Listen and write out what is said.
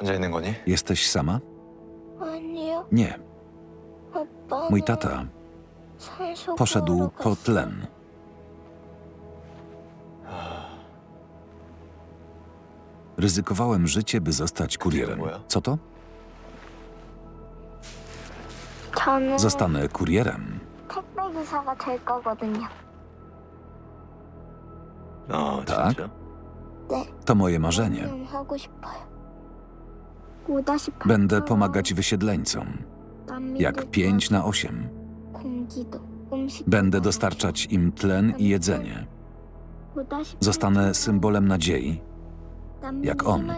혼자 있는 거니? Jesteś sama? 아니요. Nie. 아빠는 Mój tata 산소 poszedł 구하러 po 갔어. tlen. Ryzykowałem życie, by zostać kurierem. Co to? 저는 Zostanę kurierem. 택배 기사가 될 거거든요. 아 Tak? 진짜? 네. To moje marzenie. 그냥 하고 싶어요. Będę pomagać wysiedleńcom, jak 5 na 8. Będę dostarczać im tlen i jedzenie. Zostanę symbolem nadziei, jak on.